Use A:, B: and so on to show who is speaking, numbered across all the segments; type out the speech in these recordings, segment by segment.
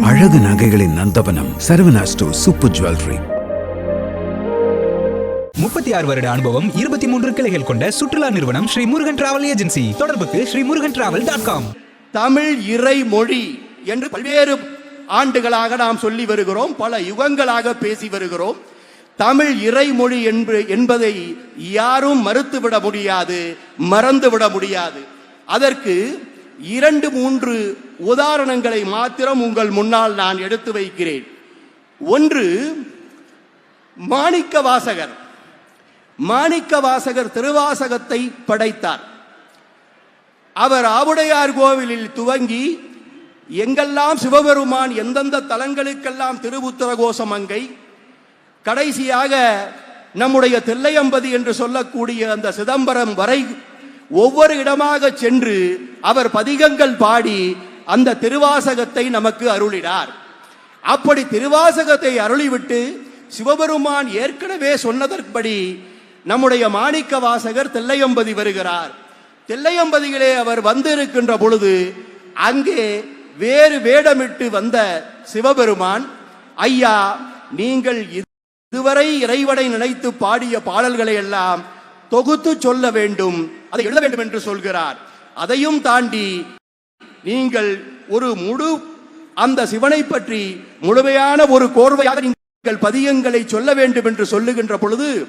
A: அழகு நகைகளின் நந்தவனம் Saravana store super jewellery.
B: முப்பத்தி ஆறு வருட அனுபவம் இருபத்தி மூன்று கிளைகள் கொண்ட சுற்றுலா நிறுவனம் ஸ்ரீ முருகன் டிராவல் ஏஜென்சி தொடர்புக்கு Sri Murugan travel dot com
C: Tamil இறை மொழி என்று பல்வேறு ஆண்டுகளாக நாம் சொல்லி வருகிறோம் பல யுகங்களாக பேசி வருகிறோம். தமிழ் இறைமொழி என்று என்பதை யாரும் மறுத்துவிட முடியாது மறந்துவிட முடியாது. அதற்கு இரண்டு மூன்று உதாரணங்களை மாத்திரம் உங்கள் முன்னால் நான் எடுத்து வைக்கிறேன். ஒன்று மாணிக்க வாசகர். மாணிக்க வாசகர் திருவாசகத்தை படைத்தார். அவர் ஆவுடையார் கோவிலில் துவங்கி எங்கெல்லாம் சிவபெருமான் எந்தெந்த தலங்களுக்கெல்லாம் திருவுத்தர கோசமங்கை கடைசியாக நம்முடைய தில்லையம்பதி என்று சொல்லக்கூடிய அந்த சிதம்பரம் வரை ஒவ்வொரு இடமாக சென்று அவர் பதிகங்கள் பாடி அந்த திருவாசகத்தை நமக்கு அருளினார். அப்படி திருவாசகத்தை அருளிவிட்டு சிவபெருமான் ஏற்கனவே சொன்னதற்படி நம்முடைய மாணிக்க வாசகர் தில்லையம்பதி வருகிறார். தில்லையம்பதியிலே அவர் வந்திருக்கின்ற பொழுது அங்கே வேறு வேடமிட்டு வந்த சிவபெருமான் ஐயா நீங்கள் இதுவரை இறைவனை நினைத்து பாடிய பாடல்களை எல்லாம் தொகுத்து சொல்ல வேண்டும். அதை எழுத வேண்டும் என்று சொல்கிறார். அதையும் தாண்டி நீங்கள் ஒரு முழு அந்த சிவனை பற்றி முழுமையான ஒரு கோர்வையாக நீங்கள் பதியங்களை சொல்ல வேண்டும் என்று சொல்லுகின்ற பொழுது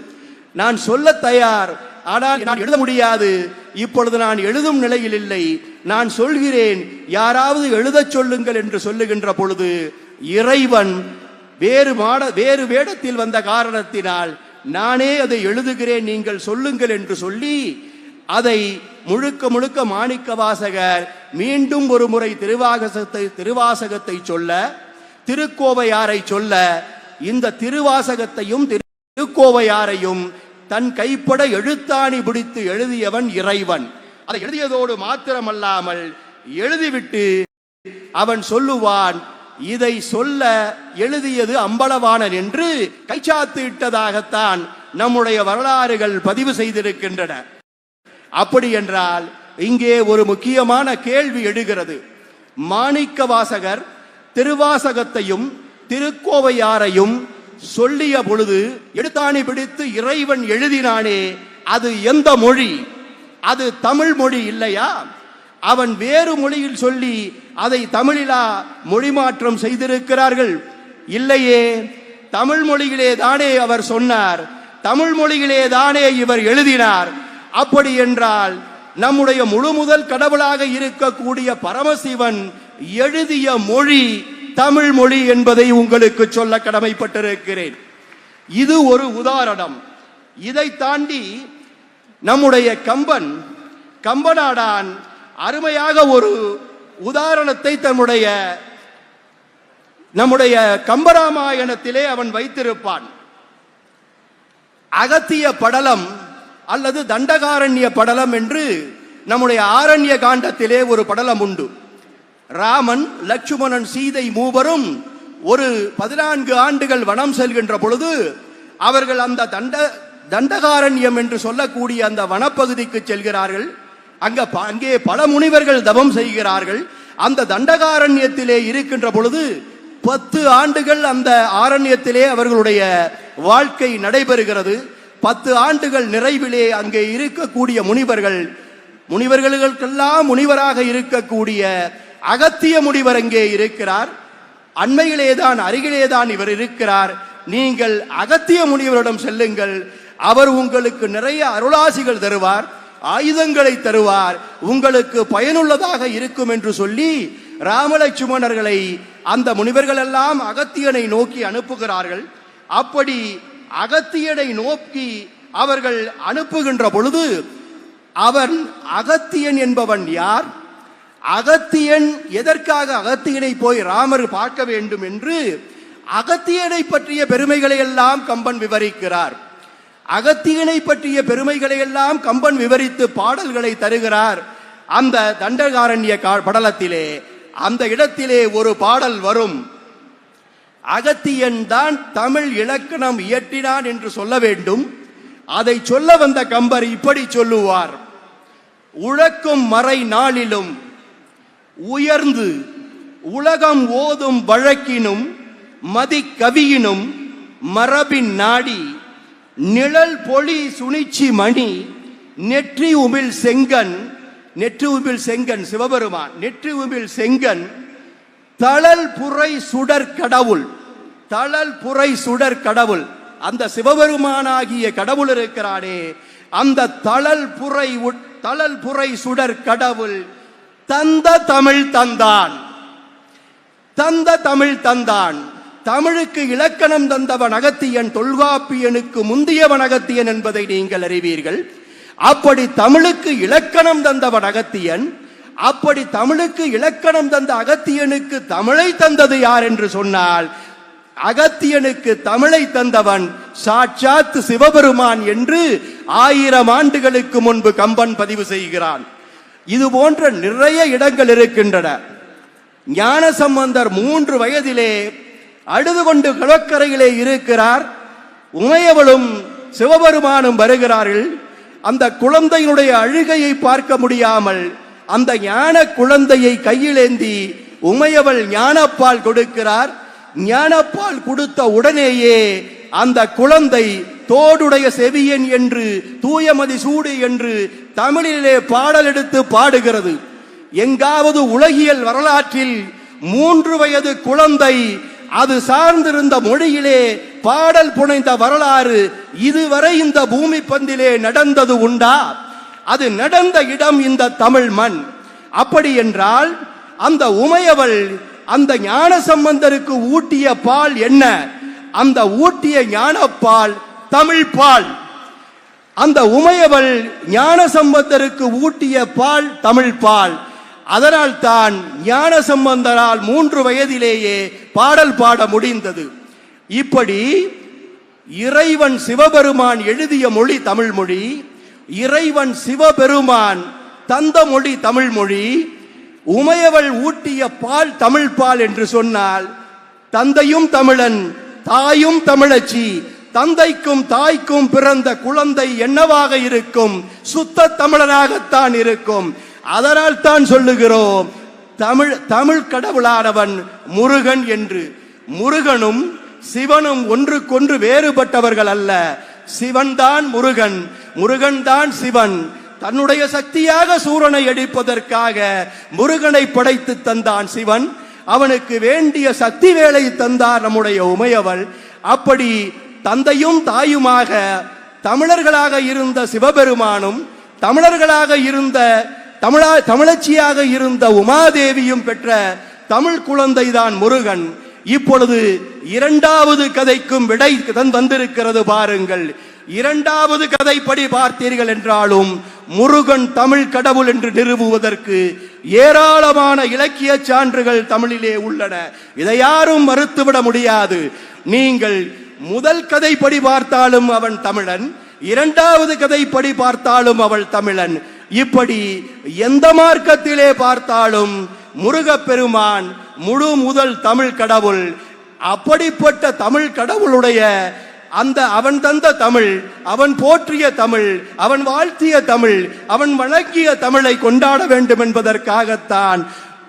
C: நான் சொல்ல தயார் ஆனால் நான் எழுத முடியாது. இப்பொழுது நான் எழுதும் நிலையில் இல்லை. நான் சொல்கிறேன் யாராவது எழுதச் சொல்லுங்கள் என்று சொல்லுகின்ற பொழுது இறைவன் வேறு மாட வேறு வேடத்தில் வந்த காரணத்தினால் நானே அதை எழுதுகிறேன் நீங்கள் சொல்லுங்கள் என்று சொல்லி அதை முழுக்க முழுக்க மாணிக்க வாசகர் மீண்டும் ஒரு முறை திருவாசகத்தை திருவாசகத்தை சொல்ல திருக்கோவையாரை சொல்ல இந்த திருவாசகத்தையும் திருக்கோவையாரையும் தன் கைப்பட எழுத்தாணி பிடித்து எழுதியவன் இறைவன். அதை எழுதியதோடு மாத்திரமல்லாமல் எழுதிவிட்டு அவன் சொல்லுவான் இதை சொல்ல எழுதியது அம்பலவாணன் என்று கைச்சாத்து இட்டதாகத்தான் நம்முடைய வரலாறுகள் பதிவு செய்திருக்கின்றன. அப்படி என்றால் இங்கே ஒரு முக்கியமான கேள்வி எழுகிறது. மாணிக்க வாசகர் திருவாசகத்தையும் திருக்கோவையாரையும் சொல்லிய பொழுது எடுத்தாணி பிடித்து இறைவன் எழுதினானே அது எந்த மொழி? அது தமிழ் மொழி இல்லையா? அவன் வேறு மொழியில் சொல்லி அதை தமிழிலா மொழி மாற்றம் செய்திருக்கிறார்கள். இல்லையே தமிழ் மொழியிலே தானே அவர் சொன்னார். தமிழ் மொழியிலே தானே இவர் எழுதினார். அப்படி என்றால் நம்முடைய முழு முதல் கடவுளாக இருக்கக்கூடிய பரமசிவன் எழுதிய மொழி தமிழ் மொழி என்பதை உங்களுக்கு சொல்ல கடமைப்பட்டிருக்கிறேன். இது ஒரு உதாரணம். இதை தாண்டி நம்முடைய கம்பன் கம்பனாடான் அருமையாக ஒரு உதாரணத்தை தன்னுடைய நம்முடைய கம்பராமாயணத்திலே அவன் வைத்திருப்பான். அகத்திய படலம் அல்லது தண்டகாரண்ய படலம் என்று நம்முடைய ஆரண்ய காண்டத்திலே ஒரு படலம் உண்டு. ராமன் லட்சுமணன் சீதை மூவரும் ஒரு பதினான்கு ஆண்டுகள் வனம் செல்கின்ற பொழுது அவர்கள் அந்த தண்ட தண்டகாரண்யம் என்று சொல்லக்கூடிய அந்த வனப்பகுதிக்கு செல்கிறார்கள். அங்க ப- அங்கே பல முனிவர்கள் தவம் செய்கிறார்கள். அந்த தண்டகாரண்யத்திலே இருக்கின்ற பொழுது பத்து ஆண்டுகள் அந்த ஆரண்யத்திலே அவர்களுடைய வாழ்க்கை நடைபெறுகிறது. பத்து ஆண்டுகள் நிறைவிலே அங்கே இருக்கக்கூடிய முனிவர்கள் முனிவர்களுக்கெல்லாம் முனிவராக இருக்கக்கூடிய அகத்திய முனிவர் அங்கே இருக்கிறார். அண்மையிலேதான் அருகிலேதான் இவர் இருக்கிறார். நீங்கள் அகத்திய முனிவரிடம் செல்லுங்கள். அவர் உங்களுக்கு நிறைய அருளாசிகள் தருவார் ஆயுதங்களை தருவார். உங்களுக்கு பயனுள்ளதாக இருக்கும் என்று சொல்லி ராமலட்சுமணர்களை அந்த முனிவர்கள் எல்லாம் அகத்தியனை நோக்கி அனுப்புகிறார்கள். அப்படி அகத்தியனை நோக்கி அவர்கள் அனுப்புகின்ற பொழுது அவன் அகத்தியன் என்பவன் யார்? அகத்தியன் எதற்காக அகத்தியனை போய் ராமர் பார்க்க வேண்டும் என்று அகத்தியனை பற்றிய பெருமைகளை எல்லாம் கம்பன் விவரிக்கிறார். அகத்தியனை பற்றிய பெருமைகளை எல்லாம் கம்பன் விவரித்து பாடல்களை தருகிறார். அந்த தண்டகாரண்ய கா- படலத்திலே அந்த இடத்திலே ஒரு பாடல் வரும். அகத்தியன் தான் தமிழ் இலக்கணம் இயற்றினான் என்று சொல்ல வேண்டும். அதை சொல்ல வந்த கம்பர் இப்படி சொல்லுவார். உழக்கும் மறை நாளிலும் உயர்ந்து உலகம் ஓதும் வழக்கினும் மதிக்கவியினும் மரபின் நாடி நிழல் பொலி சுனிச்சி மணி நெற்றி உமிழ் செங்கன் நெற்றி உமிழ் செங்கன் சிவபெருமான் நெற்றி உமிழ் செங்கன் தளல் புரை சுடர் கடவுள். தளல் புரை சுடர் கடவுள். அந்த சிவபெருமானாகிய கடவுள் இருக்கிறானே. அந்த தளல் புரை உட்- தளல் புரை சுடர் கடவுள் தந்த தமிழ் தந்தான். தந்த தமிழ் தந்தான். தமிழுக்கு இலக்கணம் தந்தவன் அகத்தியன் தொல்காப்பியனுக்கு முந்தியவன் அகத்தியன் என்பதை நீங்கள் அறிவீர்கள். அப்படி தமிழுக்கு இலக்கணம் தந்தவன் அகத்தியன் அப்படி தமிழுக்கு இலக்கணம் தந்த அகத்தியனுக்கு தமிழை தந்தது யார் என்று சொன்னால் அகத்தியனுக்கு தமிழை தந்தவன் சாட்சாத் சிவபெருமான் என்று ஆயிரம் ஆண்டுகளுக்கு முன்பு கம்பன் பதிவு செய்கிறான். இது போன்ற நிறைய இடங்கள் இருக்கின்றன. ஞான சம்பந்தர் மூன்று வயதிலே அழுது கொண்டு கடற்கரையிலே இருக்கிறார். உமையவளும் சிவபெருமானும் வருகிறார்கள். அந்த குழந்தையினுடைய அழுகையை பார்க்க முடியாமல் அந்த ஞான குழந்தையை கையிலேந்தி உமையவள் ஞானப்பால் கொடுக்கிறார். ஞானப்பால் கொடுத்த உடனேயே அந்த குழந்தை தோடுடைய செவியன் என்று தூயமதி சூடு என்று தமிழிலே பாடல் எடுத்து பாடுகிறது. எங்காவது உலகியல் வரலாற்றில் மூன்று வயது குழந்தை அது சார்ந்திருந்த மொழியிலே பாடல் புனைந்த வரலாறு இதுவரை இந்த பூமி பந்திலே நடந்தது உண்டா? அது நடந்த இடம் இந்த தமிழ் மண். அப்படி என்றால் அந்த உமையவள் அந்த ஞான சம்பந்தருக்கு ஊட்டிய பால் என்ன? அந்த ஊட்டிய ஞானப்பால் தமிழ் பால். அந்த உமையவள் ஞான சம்பந்தருக்கு ஊட்டிய பால் தமிழ் பால். அதனால் தான் ஞான சம்பந்தரால் மூன்று வயதிலேயே பாடல் பாட முடிந்தது. இப்படி இறைவன் சிவபெருமான் எழுதிய மொழி தமிழ் மொழி. இறைவன் சிவபெருமான் தந்த மொழி தமிழ் மொழி உமையவள் ஊட்டிய பால் தமிழ் பால் என்று சொன்னால் தந்தையும் தமிழன் தாயும் தமிழச்சி தந்தைக்கும் தாய்க்கும் பிறந்த குழந்தை என்னவாக இருக்கும்? சுத்த தமிழனாகத்தான் இருக்கும். அதனால் தான் சொல்லுகிறோம் தமிழ் தமிழ் கடவுளானவன் முருகன் என்று. முருகனும் சிவனும் ஒன்றுக்கொன்று வேறுபட்டவர்கள் அல்ல. சிவன்தான் முருகன். முருகன் தான் சிவன். தன்னுடைய சக்தியாக சூரனை அடிப்பதற்காக முருகனை படைத்து தந்தான் சிவன். அவனுக்கு வேண்டிய சக்தி வேலை தந்தார் நம்முடைய உமையவள். அப்படி தந்தையும் தாயுமாக தமிழர்களாக இருந்த சிவபெருமானும் தமிழர்களாக இருந்த தமிழா தமிழச்சியாக இருந்த உமாதேவியும் பெற்ற தமிழ் குழந்தைதான் முருகன். இப்பொழுது இரண்டாவது கதைக்கும் விடை தந் வந்திருக்கிறது பாருங்கள். இரண்டாவது கதைப்படி பார்த்தீர்கள் என்றாலும் முருகன் தமிழ் கடவுள் என்று நிறுவுவதற்கு ஏராளமான இலக்கிய சான்றுகள் தமிழிலே உள்ளன. இதை யாரும் மறுத்துவிட முடியாது. நீங்கள் முதல் கதைப்படி பார்த்தாலும் அவன் தமிழன் இரண்டாவது கதைப்படி பார்த்தாலும் அவள் தமிழன். இப்படி எந்த மார்க்கத்திலே பார்த்தாலும் முருகப்பெருமான் முழு முதல் தமிழ் கடவுள். அப்படிப்பட்ட தமிழ் கடவுளுடைய அந்த அவன் தந்த தமிழ் அவன் போற்றிய தமிழ் அவன் வாழ்த்திய தமிழ் அவன் வணங்கிய தமிழை கொண்டாட வேண்டும் என்பதற்காகத்தான்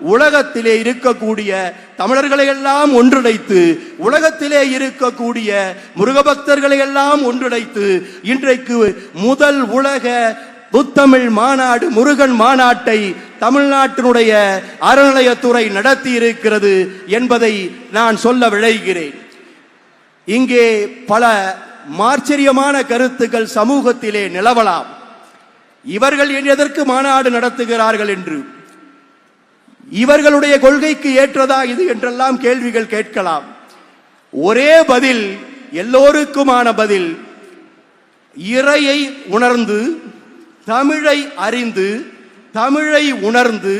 C: உலகத்திலே இருக்கக்கூடிய தமிழர்களை எல்லாம் ஒன்றிணைத்து உலகத்திலே இருக்கக்கூடிய முருகபக்தர்களை எல்லாம் ஒன்றிணைத்து இன்றைக்கு முதல் உலக புத்தமிழ் மாநாடு முருகன் மாநாட்டை தமிழ்நாட்டினுடைய அறநிலையத்துறை நடத்தி இருக்கிறது என்பதை நான் சொல்ல விளைகிறேன் இங்கே பல மாச்சரியமான கருத்துக்கள் சமூகத்திலே நிலவலாம். இவர்கள் எதற்கு மாநாடு நடத்துகிறார்கள் என்று. இவர்களுடைய கொள்கைக்கு ஏற்றதா இது என்றெல்லாம் கேள்விகள் கேட்கலாம். ஒரே பதில் எல்லோருக்குமான பதில் இறையை உணர்ந்து தமிழை அறிந்து தமிழை உணர்ந்து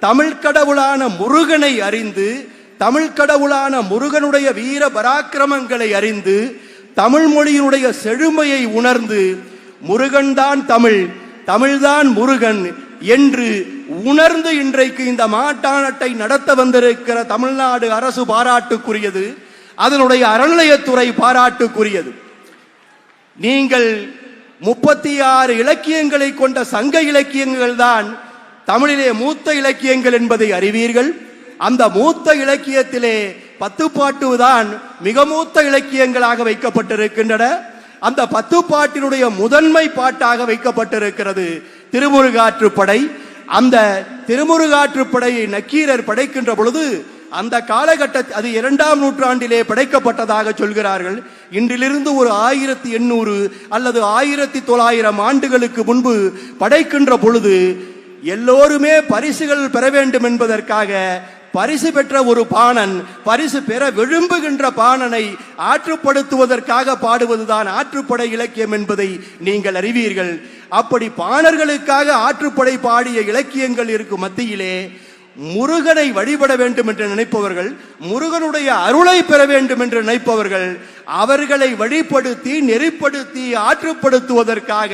C: தமிழ் கடவுளான முருகனை அறிந்து தமிழ் கடவுளான முருகனுடைய வீர பராக்கிரமங்களை அறிந்து தமிழ் மொழியினுடைய செழுமையை உணர்ந்து முருகன்தான் தமிழ் தமிழ்தான் முருகன் என்று உணர்ந்து இன்றைக்கு இந்த மாட்டாணத்தை நடத்த வந்திருக்கிற தமிழ்நாடு அரசு பாராட்டுக்குரியது அதனுடைய அறநிலையத்துறை பாராட்டுக்குரியது. நீங்கள் முப்பத்தி ஆறு இலக்கியங்களை கொண்ட சங்க இலக்கியங்கள் தான் தமிழிலே மூத்த இலக்கியங்கள் என்பதை அறிவீர்கள். அந்த மூத்த இலக்கியத்திலே பத்துப்பாட்டு தான் மிக மூத்த இலக்கியங்களாக வைக்கப்பட்டிருக்கின்றன. அந்த பத்துப்பாட்டினுடைய முதன்மை பாட்டாக வைக்கப்பட்டிருக்கிறது திருமுருகாற்றுப்படை அந்த திருமுருகாற்றுப்படையை நக்கீரர் படைக்கின்ற பொழுது அந்த காலகட்ட அது இரண்டாம் நூற்றாண்டிலே படைக்கப்பட்டதாக சொல்கிறார்கள். இன்றிலிருந்து ஒரு ஆயிரத்தி எண்ணூறு அல்லது ஆயிரத்தி தொள்ளாயிரம் ஆண்டுகளுக்கு முன்பு படைக்கின்ற பொழுது எல்லோருமே பரிசுகள் பெற வேண்டும் என்பதற்காக பரிசு பெற்ற ஒரு பாணன் பரிசு பெற விரும்புகின்ற பாணனை ஆற்றுப்படுத்துவதற்காக பாடுவதுதான் ஆற்றுப்படை இலக்கியம் என்பதை நீங்கள் அறிவீர்கள். அப்படி பாணர்களுக்காக ஆற்றுப்படை பாடிய இலக்கியங்கள் இருக்கும் மத்தியிலே முருகனை வழிபட வேண்டும் என்று நினைப்பவர்கள் முருகனுடைய அருளை பெற வேண்டும் என்று நினைப்பவர்கள் அவர்களை வழிபடுத்தி நெறிப்படுத்தி ஆற்றுப்படுத்துவதற்காக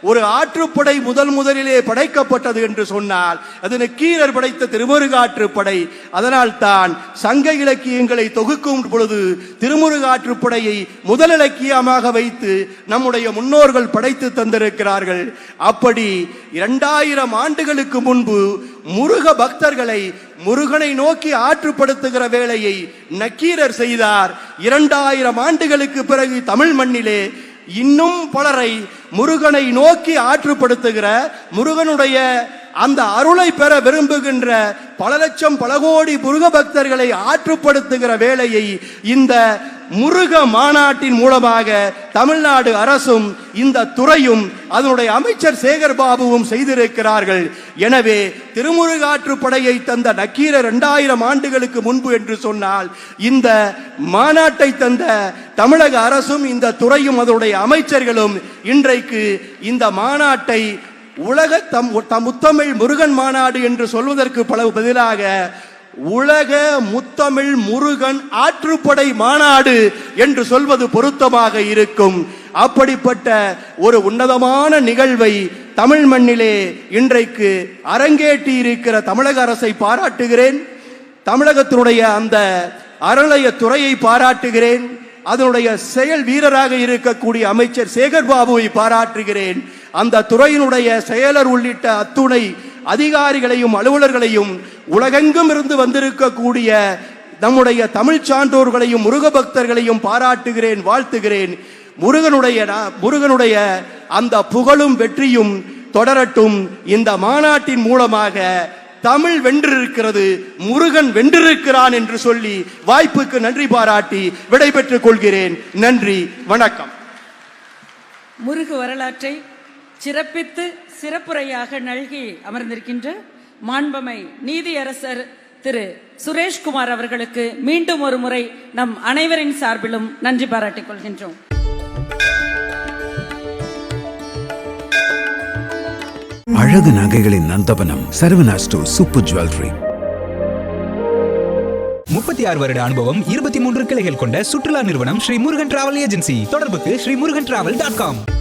C: ஒரு ஆற்றுப்படை முதல் முதலிலே படைக்கப்பட்டது என்று சொன்னால் அதனை கீரர் படைத்த திருமுருகாற்றுப்படை அதனால் தான் சங்க இலக்கியங்களை தொகுக்கும் பொழுது திருமுருகாற்றுப்படையை முதல் இலக்கியமாக வைத்து நம்முடைய முன்னோர்கள் படைத்து தந்திருக்கிறார்கள். அப்படி இரண்டாயிரம் ஆண்டுகளுக்கு முன்பு முருக பக்தர்களை முருகனை நோக்கி ஆற்றுப்படுத்துகிற வேலையை நக்கீரர் செய்தார். இரண்டாயிரம் ஆண்டுகளுக்கு பிறகு தமிழ் மண்ணிலே இன்னும் பலரை முருகனை நோக்கி ஆற்றுப்படுத்துகிற முருகனுடைய அந்த அருளை பெற விரும்புகின்ற பல லட்சம் பல கோடி முருக பக்தர்களை ஆற்றுப்படுத்துகிற வேலையை இந்த முருக மாநாட்டின் மூலமாக தமிழ்நாடு அரசும் இந்த துறையும் அதனுடைய அமைச்சர் சேகர் பாபுவும் செய்திருக்கிறார்கள். எனவே திருமுருகாற்று படையை தந்த நக்கீர இரண்டாயிரம் ஆண்டுகளுக்கு முன்பு என்று சொன்னால் இந்த மாநாட்டை தந்த தமிழக அரசும் இந்த துறையும் அதனுடைய அமைச்சர்களும் இன்றைக்கு இந்த மாநாட்டை உலக தம் தம் முத்தமிழ் முருகன் மாநாடு என்று சொல்வதற்கு பல பதிலாக உலக முத்தமிழ் முருகன் ஆற்றுப்படை மாநாடு என்று சொல்வது பொருத்தமாக இருக்கும். அப்படிப்பட்ட ஒரு உன்னதமான நிகழ்வை தமிழ் மண்ணிலே இன்றைக்கு அரங்கேற்றி இருக்கிற தமிழக அரசை பாராட்டுகிறேன். தமிழகத்தினுடைய அந்த அறநிலைய துறையை பாராட்டுகிறேன். அதனுடைய செயல் வீரராக இருக்கக்கூடிய அமைச்சர் சேகர் பாபுவை பாராட்டுகிறேன். அந்த துறையினுடைய செயலர் உள்ளிட்ட அத்துணை அதிகாரிகளையும் அலுவலர்களையும் உலகெங்கும் இருந்து வந்திருக்கக்கூடிய நம்முடைய தமிழ் சான்றோர்களையும் முருக பக்தர்களையும் பாராட்டுகிறேன் வாழ்த்துகிறேன். முருகனுடைய முருகனுடைய அந்த புகழும் வெற்றியும் தொடரட்டும். இந்த மாநாட்டின் மூலமாக தமிழ் வென்றிருக்கிறது முருகன் வென்றிருக்கிறான் என்று சொல்லி வாய்ப்புக்கு நன்றி பாராட்டி விடைபெற்றுக் கொள்கிறேன். நன்றி வணக்கம்.
D: முருகு வரலாற்றை சிறப்பித்து சிறப்புரையாக நல்கி அமர்ந்திருக்கின்ற மாண்பமை நீதியரசர் திரு சுரேஷ்குமார் அவர்களுக்கு மீண்டும் ஒரு முறை நம் அனைவரின் சார்பிலும் நன்றி பாராட்டிக் கொள்கின்றோம்.
A: அழகு நகைகளின் நந்தபனம் சரவணா சூப்பர் ஜுவல்லரி.
B: முப்பத்தி ஆறு வருட அனுபவம் இருபத்தி மூன்று கிளைகள் கொண்ட சுற்றுலா நிறுவனம் ஸ்ரீ முருகன் டிராவல் ஏஜென்சி. தொடர்புக்கு Sri Murugan travel dot com.